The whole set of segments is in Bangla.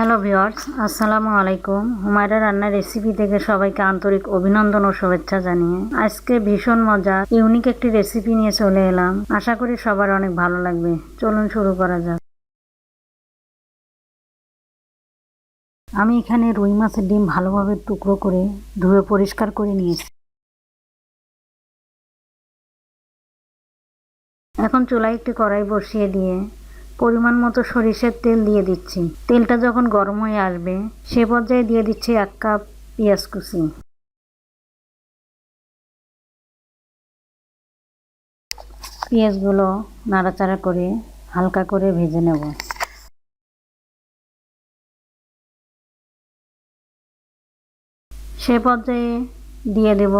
হ্যালো ভিওয়ার্স আসসালামু আলাইকুম। হুমায়রা রান্নার রেসিপি থেকে সবাইকে আন্তরিক অভিনন্দন ও শুভেচ্ছা জানিয়ে আজকে ভীষণ মজা ইউনিক একটি রেসিপি নিয়ে চলে এলাম। আশা করি সবার অনেক ভালো লাগবে। চলুন শুরু করা যাক। আমি এখানে রুই মাছের ডিম ভালোভাবে টুকরো করে ধুয়ে পরিষ্কার করে নিয়েছি। এখন চুলায় একটি কড়াই বসিয়ে দিয়ে পরিমাণ মতো সরিষার তেল দিয়ে দিচ্ছি। তেলটা যখন গরম হয়ে আসবে, সে পর্যায়ে দিয়ে দিচ্ছি এক কাপ পেঁয়াজ কুচি। পেঁয়াজগুলো নাড়াচাড়া করে হালকা করে ভেজে নেব। সে পর্যায়ে দিয়ে দেব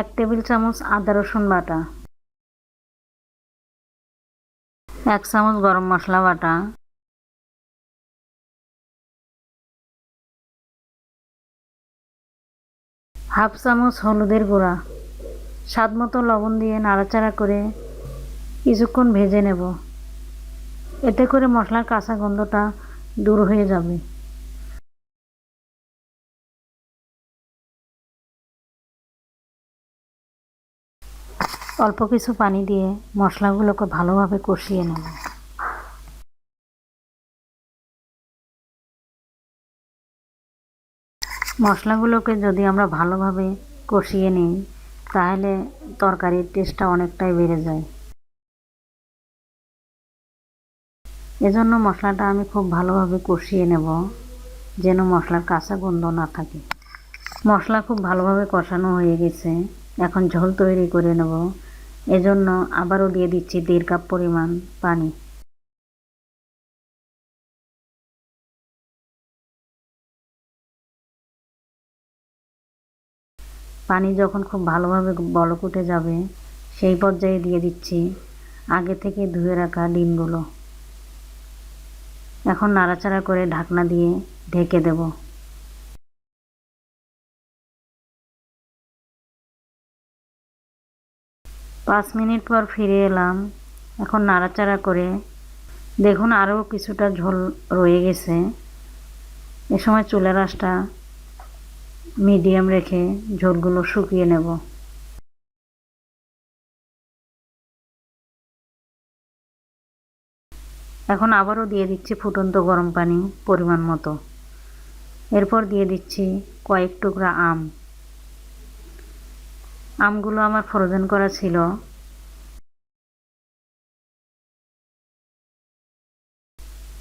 এক টেবিল চামচ আদা রসুন বাটা। এক চামচ গরম মশলা বাটা। হাফ চামচ হলুদের গুঁড়া। স্বাদ মতো লবণ দিয়ে নাড়াচাড়া করে কিছুক্ষণ ভেজে নেব। এতে করে মশলার কাঁচা গন্ধটা দূর হয়ে যাবে। অল্প কিছু পানি দিয়ে মশলাগুলোকে ভালোভাবে কষিয়ে নেব। মশলাগুলোকে যদি আমরা ভালোভাবে কষিয়ে নিই, তাহলে তরকারির টেস্টটা অনেকটাই বেড়ে যায়। এজন্য মশলাটা আমি খুব ভালোভাবে কষিয়ে নেব, যেন মশলার কাঁচা গন্ধ না থাকে। মশলা খুব ভালোভাবে কষানো হয়ে গেছে। এখন ঝোল তৈরি করে নেব। এজন্য আবারও দিয়ে দিচ্ছি দেড় কাপ পরিমাণ পানি। পানি যখন খুব ভালোভাবে বলক উঠে যাবে, সেই পর্যায়ে দিয়ে দিচ্ছি আগে থেকে ধুয়ে রাখা ডিমগুলো। এখন নাড়াচাড়া করে ঢাকনা দিয়ে ঢেকে দেব। পাঁচ মিনিট পর ফিরে এলাম। এখন নাড়াচাড়া করে দেখুন আরও কিছুটা ঝোল রয়ে গেছে। এ সময় চুলের আঁশটা মিডিয়াম রেখে ঝোলগুলো শুকিয়ে নেব। এখন আবারও দিয়ে দিচ্ছি ফুটন্ত গরম পানি পরিমাণ মতো। এরপর দিয়ে দিচ্ছি কয়েক টুকরা আম। আমগুলো আমার ফ্রোজেন করা ছিল।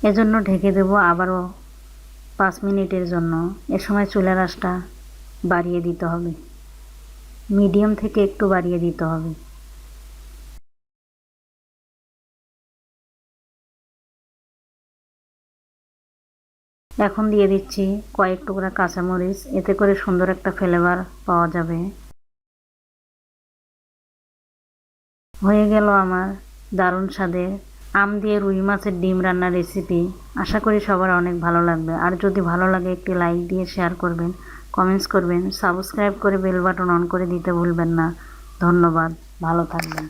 এজন্য ঢেকে দেব আবারও পাঁচ মিনিটের জন্য। এ সময় চুলের আঁশটা বাড়িয়ে দিতে হবে। মিডিয়াম থেকে একটু বাড়িয়ে দিতে হবে। এখন দিয়ে দিচ্ছি কয়েক টুকরা কাঁচামরিচ। এতে করে সুন্দর একটা ফ্লেভার পাওয়া যাবে। হয়ে গেল আমার দারুণ স্বাদে আম দিয়ে রুই মাছের ডিম রান্নার রেসিপি আশা করি সবার অনেক ভালো লাগবে। আর যদি ভালো লাগে একটি লাইক দিয়ে শেয়ার করবেন কমেন্টস করবেন সাবস্ক্রাইব করে বেল বাটন অন করে দিতে ভুলবেন না। ধন্যবাদ। ভালো থাকবেন।